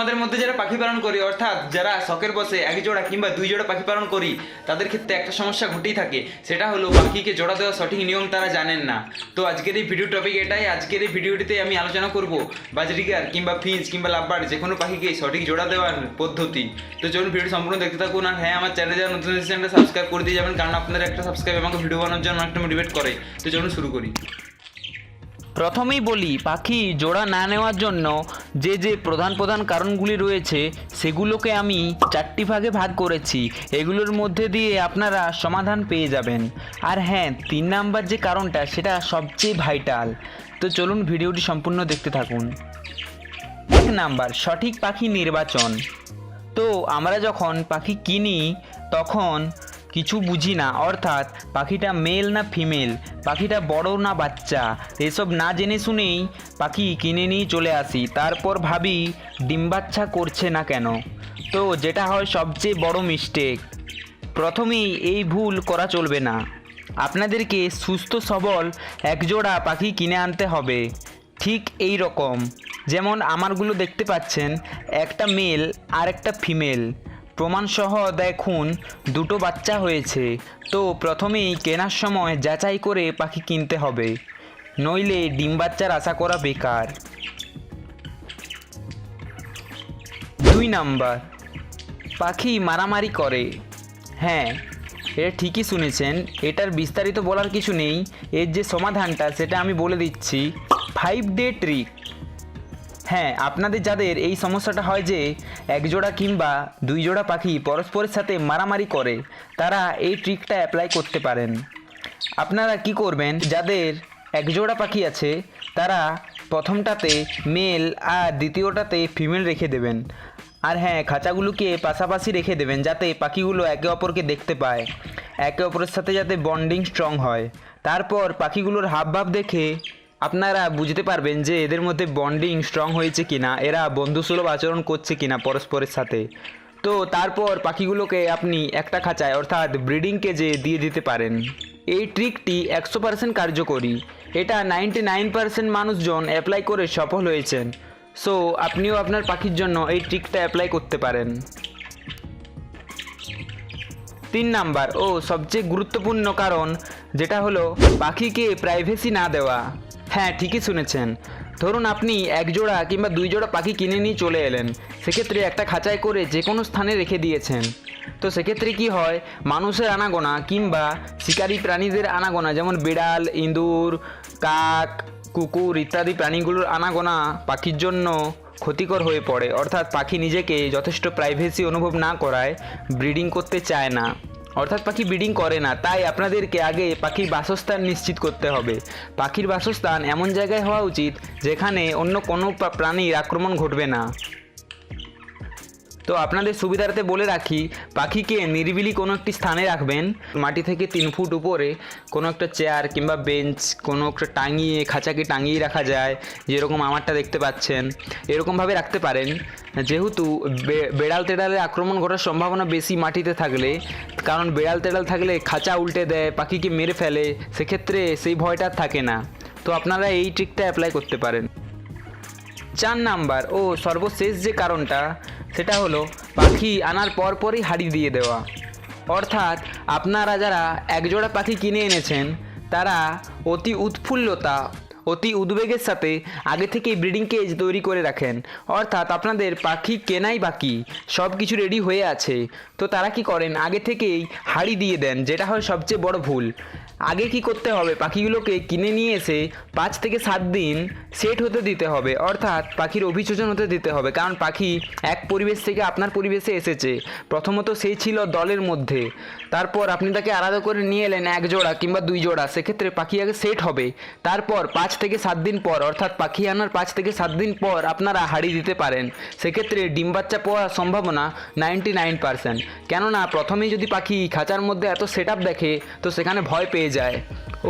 আমাদের মধ্যে যারা পাখি পালন করি, অর্থাৎ যারা শখের বসে এক জোড়া কিংবা দুই জোড়া পাখি পালন করি, তাদের ক্ষেত্রে একটা সমস্যা ঘটেই থাকে। সেটা হলো পাখিকে জোড়া দেওয়ার সঠিক নিয়ম তারা জানেন না। তো আজকের এই ভিডিও টপিক এটাই। আজকের এই ভিডিওটিতে আমি আলোচনা করব বাজরিগার কিংবা ফিঞ্চ কিংবা লাভবার্ড, যে কোনো পাখিকে সঠিক জোড়া দেওয়ার পদ্ধতি। তো চলুন ভিডিও সম্পূর্ণ দেখতে থাকুন। আর হ্যাঁ আমার চ্যানেলে যারা নতুন চ্যানেলটা সাবস্ক্রাইব করে দিয়ে যাবেন। কারণ আপনাদের একটা সাবস্ক্রাইব আমাকে ভিডিও বানানোর জন্য একটা মোটিভেট করে। তো চলুন শুরু করি। প্রথমেই বলি, পাখি জোড়া না নেওয়ার জন্য যে যে প্রধান প্রধান কারণগুলি রয়েছে, সেগুলোকে আমি চারটি ভাগে ভাগ করেছি। এগুলোর মধ্যে দিয়ে আপনারা সমাধান পেয়ে যাবেন। আর হ্যাঁ তিন নাম্বার যে কারণটা, সেটা সবচেয়ে ভাইটাল তো চলুন ভিডিওটি সম্পূর্ণ দেখতে থাকুন। এক নাম্বার, সঠিক পাখি নির্বাচন। তো আমরা যখন পাখি কিনি, তখন কিছু বুঝি না, অর্থাৎ পাখিটা মেল না ফিমেল পাখিটা বড় না বাচ্চা, এসব না জেনে শুনেই পাখি কিনে নিয়ে চলে আসি, তারপর ভাবি ডিম বাচ্চা করছে না কেন? তো যেটা হয় সবচেয়ে বড় মিস্টেক প্রথমেই এই ভুল করা চলবে না। আপনাদেরকে সুস্থ সবল একজোড়া পাখি কিনে আনতে হবে। ঠিক এই রকম। যেমন আমারগুলো দেখতে পাচ্ছেন, একটা মেল আর একটা ফিমেল প্রমাণসহ দেখুন, দুটো বাচ্চা হয়েছে। তো প্রথমেই কেনার সময় যাচাই করে পাখি কিনতে হবে। নইলে ডিম বাচ্চার আশা করা বেকার। দুই নাম্বার, পাখি মারামারি করে। হ্যাঁ এটা ঠিকই শুনেছেন, এটার বিস্তারিত বলার কিছু নেই। এর যে সমাধানটা, সেটা আমি বলে দিচ্ছি। Five day trick. হ্যাঁ আপনাদের যাদের এই সমস্যাটা হয় যে এক জোড়া কিংবা দুই জোড়া পাখি পরস্পরের সাথে মারামারি করে, তারা এই ট্রিকটা অ্যাপ্লাই করতে পারেন। আপনারা কি করবেন? যাদের এক জোড়া পাখি আছে, তারা প্রথমটাতে মেল আর দ্বিতীয়টাতে ফিমেল রেখে দেবেন। আর হ্যাঁ খাঁচাগুলোকে পাশাপাশি রেখে দেবেন, যাতে পাখিগুলো একে অপরকে দেখতে পায়। একে অপরের সাথে যাতে বন্ডিং স্ট্রং হয়। তারপর পাখিগুলোর হাবভাব দেখে আপনারা বুঝতে পারবেন যে এদের মধ্যে বন্ডিং স্ট্রং হয়েছে কিনা, এরা বন্ধুসুলভ আচরণ করছে কিনা পরস্পরের সাথে। তো তারপর পাখিগুলোকে আপনি একটা খাঁচায়, অর্থাৎ ব্রিডিং কেজে দিয়ে দিতে পারেন। এই ট্রিকটি একশো পার্সেন্ট কার্যকরী। এটা নাইনটি নাইন পার্সেন্ট মানুষজন অ্যাপ্লাই করে সফল হয়েছেন। সো আপনিও আপনার পাখির জন্য এই ট্রিকটা অ্যাপ্লাই করতে পারেন। তিন নাম্বার, ও সবচেয়ে গুরুত্বপূর্ণ কারণ, যেটা হলো পাখিকে প্রাইভেসি না দেওয়া। হ্যাঁ ঠিকই শুনেছেন। ধরুন আপনি এক জোড়া কিংবা দুই জোড়া পাখি কিনে নিয়ে চলে এলেন, সেক্ষেত্রে একটা খাঁচায় করে যে কোনো স্থানে রেখে দিয়েছেন। তো সেক্ষেত্রে কি হয়? মানুষের আনাগোনা কিংবা শিকারী প্রাণীদের আনাগোনা, যেমন বিড়াল, ইঁদুর, কাক, কুকুর ইত্যাদি প্রাণীগুলোর আনাগোনা পাখির জন্য ক্ষতিকর হয়ে পড়ে। অর্থাৎ পাখি নিজেকে যথেষ্ট প্রাইভেসি অনুভব না করায় ব্রিডিং করতে চায় না। অর্থাৎ পাখি ব্রিডিং করে না, তাই আপনাদেরকে আগে পাখির বাসস্থান নিশ্চিত করতে হবে। পাখির বাসস্থান এমন জায়গায় হওয়া উচিত, যেখানে অন্য কোনো প্রাণীর আক্রমণ ঘটবে না। তো আপনাদের সুবিধার্থে বলে রাখি, পাখিকে নিরিবিলি কোনো একটি স্থানে রাখবেন। মাটি থেকে তিন ফুট উপরে কোনো একটা চেয়ার কিংবা বেঞ্চ কোনো একটা টাঙিয়ে, খাঁচাকে টাঙিয়ে রাখা যায়, যেরকম আমারটা দেখতে পাচ্ছেন। এরকমভাবে রাখতে পারেন। যেহেতু বেড়াল তেড়ালের আক্রমণ ঘটার সম্ভাবনা বেশি মাটিতে থাকলে, কারণ বেড়াল তেড়াল থাকলে খাঁচা উল্টে দেয়, পাখিকে মেরে ফেলে, সেক্ষেত্রে সেই ভয়টা থাকে না। তো আপনারা এই ট্রিকটা অ্যাপ্লাই করতে পারেন। চার নাম্বার ও সর্বশেষ যে কারণটা সেটা হলো পাখি আনার পর পরই হাড়ি দিয়ে দেওয়া। অর্থাৎ আপনারা যারা একজোড়া পাখি কিনে এনেছেন, তারা অতি উৎফুল্লতা, অতি উদ্বেগের সাথে আগে থেকেই ব্রিডিং কেজ তৈরি করে রাখেন। অর্থাৎ আপনাদের পাখি কেনাই বাকি সব কিছু রেডি হয়ে আছে। তো তারা কি করেন? আগে থেকেই হাড়ি দিয়ে দেন, যেটা হয় সবচেয়ে বড় ভুল। আগে কি করতে হবে? পাখিগুলোকে কিনে নিয়ে এসে পাঁচ থেকে সাত দিন সেট হতে দিতে হবে। অর্থাৎ পাখির অভিযোজন হতে দিতে হবে। কারণ পাখি এক পরিবেশ থেকে আপনার পরিবেশে এসেছে। প্রথমত সেই ছিল দলের মধ্যে। তারপর আপনি তাকে আলাদা করে নিয়ে এলেন এক জোড়া কিংবা দুই জোড়া। সেক্ষেত্রে পাখি আগে সেট হবে। তারপর পাঁচ থেকে সাত দিন পর, অর্থাৎ পাখি আনার পাঁচ থেকে সাত দিন পর আপনারা হাড়ি দিতে পারেন। সেক্ষেত্রে ডিম বাচ্চা পাওয়ার সম্ভাবনা নাইনটি নাইন পার্সেন্ট। কেননা প্রথমেই যদি পাখি খাঁচার মধ্যে এত সেট দেখে, তো সেখানে ভয় পেয়ে যায়।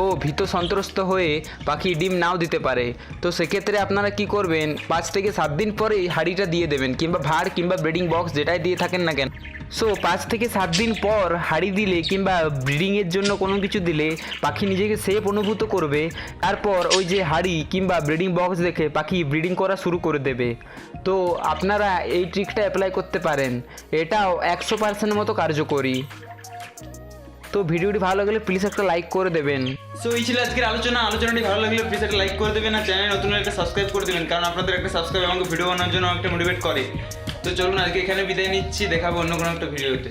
ও ভীত সন্ত্রস্ত হয়ে পাখি ডিম নাও দিতে পারে। তো সেক্ষেত্রে আপনারা কি করবেন? পাঁচ থেকে সাত দিন পরেই হাঁড়িটা দিয়ে দেবেন কিংবা ভাড় কিংবা ব্রিডিং বক্স যেটাই দিয়ে থাকেন না কেন। সো পাঁচ থেকে সাত দিন পর হাঁড়ি দিলে কিংবা ব্রিডিংয়ের জন্য কোনো কিছু দিলে পাখি নিজেকে সেফ অনুভূত করবে। তারপর ওই যে হাঁড়ি কিংবা ব্রিডিং বক্স দেখে পাখি ব্রিডিং করা শুরু করে দেবে। তো আপনারা এই ট্রিকটা অ্যাপ্লাই করতে পারেন। এটাও একশো পার্সেন্ট মতো কার্যকরী। তো ভিডিওটি ভালো লাগলে প্লিজ একটা লাইক করে দেবেন। সো এই ছিল আজকের আলোচনা। আলোচনাটি ভালো লাগলে প্লিজ একটা লাইক করে দেবেন আর চ্যানেল নতুন একটা সাবস্ক্রাইব করে দেবেন, কারণ আপনাদের একটা সাবস্ক্রাইব আমাকে ভিডিও বানানোর জন্য একটা মোটিভেট করে। তো চলুন আজকে এখানে বিদায় নিচ্ছি, দেখাবো অন্য কোনো একটা ভিডিওতে